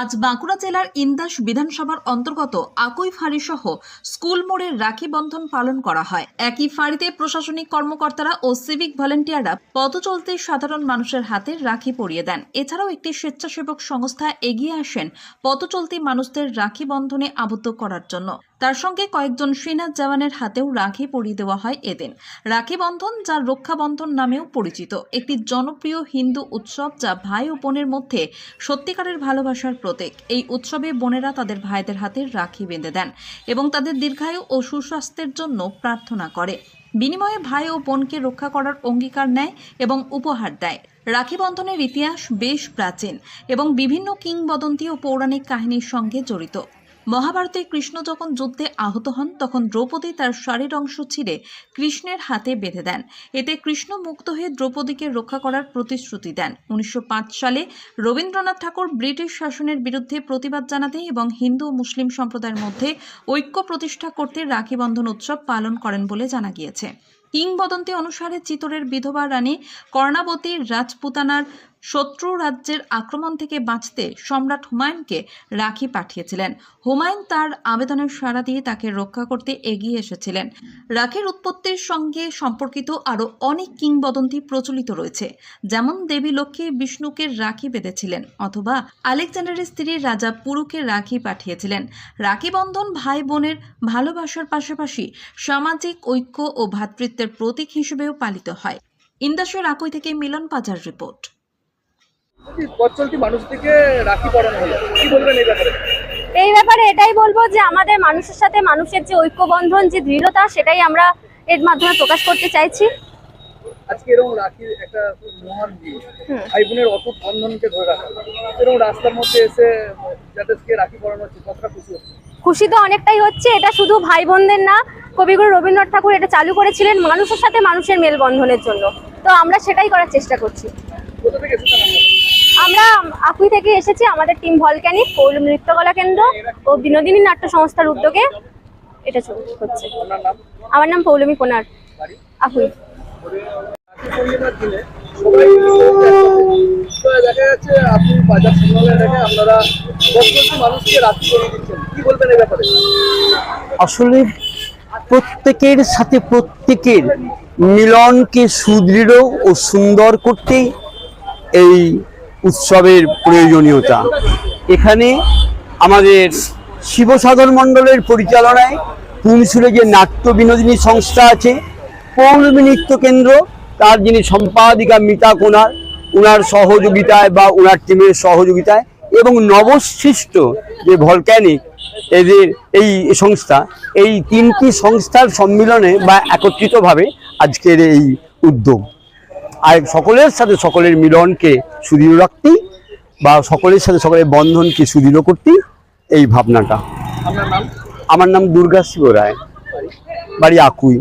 আজ বাঁকুড়া জেলার ইন্দাস বিধানসভার অন্তর্গত আকুই ফাঁড়ি সহ স্কুল মোড়ে রাখি বন্ধন পালন করা হয়। একই ফাঁড়িতে প্রশাসনিক কর্মকর্তারা ও সিভিক ভলেন্টিয়াররা পথ চলতে সাধারণ মানুষের হাতে রাখি পরিয়ে দেন। এছাড়াও একটি স্বেচ্ছাসেবক সংস্থা এগিয়ে আসেন পথ চলতি মানুষদের রাখি বন্ধনে আবদ্ধ করার জন্য। তার সঙ্গে কয়েকজন সেনা জওয়ানের হাতেও রাখি পরিয়ে দেওয়া হয় এদিন। রাখি বন্ধন, যা রক্ষাবন্ধন নামেও পরিচিত। একটি জনপ্রিয় হিন্দু উৎসব যা ভাই ও বোনের মধ্যে সত্যিকারের ভালোবাসার প্রতীক। এই উৎসবে বোনেরা তাদের ভাইদের হাতে রাখি বেঁধে দেন এবং তাদের দীর্ঘায়ু ও সুস্বাস্থ্যের জন্য প্রার্থনা করে। বিনিময়ে ভাই ও বোনকে রক্ষা করার অঙ্গীকার নেয় এবং উপহার দেয়। রাখি বন্ধনের ইতিহাস বেশ প্রাচীন এবং বিভিন্ন কিংবদন্তি ও পৌরাণিক কাহিনীর সঙ্গে জড়িত। মহাভারতে কৃষ্ণ যখন যুদ্ধে আহত হন, তখন দ্রৌপদী তার শারীর অংশ ছিঁড়ে কৃষ্ণের হাতে বেঁধে দেন। এতে কৃষ্ণ মুক্ত হয়ে দ্রৌপদীকে রক্ষা করার প্রতিশ্রুতি দেন। উনিশশো পাঁচ সালে রবীন্দ্রনাথ ঠাকুর ব্রিটিশ শাসনের বিরুদ্ধে প্রতিবাদ জানাতে এবং হিন্দু মুসলিম সম্প্রদায়ের মধ্যে ঐক্য প্রতিষ্ঠা করতে রাখি বন্ধন উৎসব পালন করেন বলে জানা গিয়েছে। কিংবদন্তি অনুসারে চিতরের বিধবা রানী কর্ণাবতী রাজপুতানার শত্রু রাজ্যের আক্রমণ থেকে বাঁচতে সম্রাট হুমায়ুনকে রাখি পাঠিয়েছিলেন। হুমায়ুন তার আবেদনের সাড়া দিয়ে তাকে রক্ষা করতে এগিয়ে এসেছিলেন। রাখির উৎপত্তির সঙ্গে সম্পর্কিত আরও অনেক কিংবদন্তি প্রচলিত রয়েছে। যেমন দেবী লক্ষ্মী বিষ্ণুকে রাখি বেঁধেছিলেন অথবা আলেকজান্ডারের স্ত্রী রাজা পুরুকে রাখি পাঠিয়েছিলেন। রাখি বন্ধন ভাই বোনের ভালোবাসার পাশাপাশি সামাজিক ঐক্য ও ভ্রাতৃত্বের প্রতীক হিসেবেও পালিত হয়। ইন্দাসের একই থেকে মিলন পাজার রিপোর্ট। রাখি পরানো হলো? কি বলবেন এই ব্যাপারে? এই ব্যাপারে এটাই বলব যে আমাদের মানুষের সাথে মানুষের যে ঐক্যবন্ধন যে দৃঢ়তা সেটাই আমরা এর মাধ্যমে প্রকাশ করতে চাইছি। আজকে এরকম রাখির একটা মহান দিন। ভাই বোনের অটুট বন্ধনকে ধরে রাখা। এরকম রাস্তার মধ্যে এসে যাদেরকে রাখি হচ্ছে কতটা খুশি হচ্ছে? খুশি তো অনেকটাই হচ্ছে এটা শুধু ভাই বোনদের না কবিগুরু রবীন্দ্রনাথ ঠাকুর এটা চালু করেছিলেন মানুষের সাথে মানুষের মেলবন্ধনের জন্য। তো আমরা সেটাই করার চেষ্টা করছি। কোথা থেকে? আমরা আকুই থেকে এসেছি আমাদের টিম ভলক্যানিক পৌলম নৃত্যকলা কেন্দ্র ও বিনোদিনী নাট্য সংস্থার উদ্যোগে এটা হচ্ছে। আমার নাম পৌলমী কোনার। আকুই। আপনি আসলে প্রত্যেকের সাথে প্রত্যেকের মিলনকে সুদৃঢ় ও সুন্দর করতেই এই উৎসবের প্রয়োজনীয়তা। এখানে আমাদের শিবসাধন মণ্ডলের পরিচালনায় পুনসুরে যে নাট্য বিনোদিনী সংস্থা আছে। পৌলমী নৃত্য কেন্দ্র, তার যিনি সম্পাদিকা মিতা কোনার ওনার সহযোগিতায় বা ওনার টিমের সহযোগিতায় এবং নবসৃষ্ট যে ভলক্যানিক এদের এই সংস্থা, এই তিনটি সংস্থার সম্মিলনে বা একত্রিতভাবে আজকের এই উদ্যোগ। আর সকলের সাথে সকলের মিলনকে সুদৃঢ় রাখতেই বা সকলের সাথে সকলের বন্ধনকে সুদৃঢ় করতেই এই ভাবনাটা। আমার নাম দুর্গা শিব রায় বাড়ি আকুই।